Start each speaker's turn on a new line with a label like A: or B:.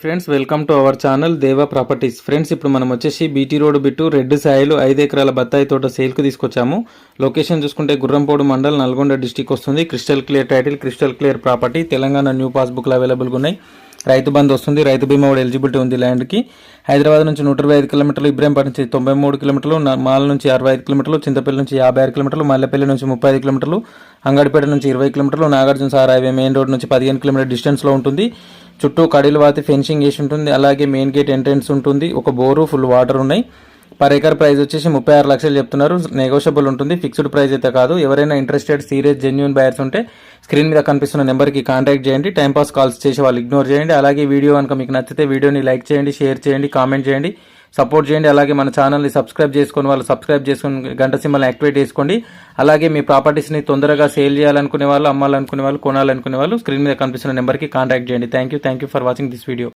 A: Friends welcome to our channel Deva properties friends ఇప్పుడు మనం వచ్చేసి బీటీ రోడ్ బిట్టు రెడ్ సాయిలు ఐదు ఎకరాల బత్తాయి తోట సేల్కు తీసుకొచ్చాము. లొకేషన్ చూసుకుంటే గుర్రంపోడు మండల్ నల్గొండ డిస్టిక్ వస్తుంది. Crystal clear title crystal clear property Telangana new పాస్బుక్లు అవైలబుల్గా ఉన్నాయి. రైతు బంధు వస్తుంది. రైతు బీమా కూడా ఎలిజిబిలిటీ ఉంది ల్యాండ్కి. హైదరాబాద్ నుంచి నూట ఇరవై ఐదు కిలోమీటర్లు ఇబ్రాంపేట నుంచి తొంభై మూడు కిలోమీటర్లు న- మాల నుంచి అరవై ఐదు కిలోమీటర్లు చింతపల్లి నుంచి యాభై ఆరు కిలోమీటర్లు మల్లెపల్లి నుంచి ముప్పై ఐదు కిలోమీటర్లు అంగడిపేట నుంచి ఇరవై కిలోమీటర్లు Nagarjuna Sagar highway main road నుంచి పదిహేను కిలోమీటర్ డిస్టెన్స్లో ఉంటుంది. చుట్టూ కడిలు వాతి ఫెన్సింగ్ వేసి ఉంటుంది. అలాగే మెయిన్ గేట్ ఎంట్రన్స్ ఉంటుంది. ఒక బోరు ఫుల్ వాటర్ ఉన్నాయి. పర్ ఎకర్ ప్రైస్ వచ్చేసి ముప్పై ఆరు లక్షలు చెప్తున్నారు. నెగోషియబుల్ ఉంటుంది. ఫిక్స్డ్ ప్రైస్ అయితే కాదు. ఎవరైనా ఇంట్రెస్టెడ్ సీరియస్ జెన్యున్ బయర్స్ ఉంటే స్క్రీన్ మీద కనిపిస్తున్న నెంబర్కి కాంటాక్ట్ చేయండి. టైంపాస్ కాల్స్ చేసి వాళ్ళు ఇగ్నోర్ చేయండి. అలాగే వీడియో కనుక మీకు నచ్చితే వీడియోని లైక్ చేయండి షేర్ చేయండి కామెంట్ చేయండి. సపోర్ట్ చేయండి. అలాగే మన ఛానల్ని సబ్స్క్రైబ్ చేసుకొని వాళ్ళు సబ్స్క్రైబ్ చేసుకుని గంట సింబల్ యాక్టివేట్ చేసుకోండి. అలాగే మీ ప్రాపర్టీస్ని తొందరగా సేల్ చేయాలనుకునే వాళ్ళు అమ్మాలనుకునే వాళ్ళు కొనాలనుకునే వాళ్ళు స్క్రీన్ మీద కనిపిస్తున్న నెంబర్కి కాంటాక్ట్ చేయండి. Thank you thank you for watching this video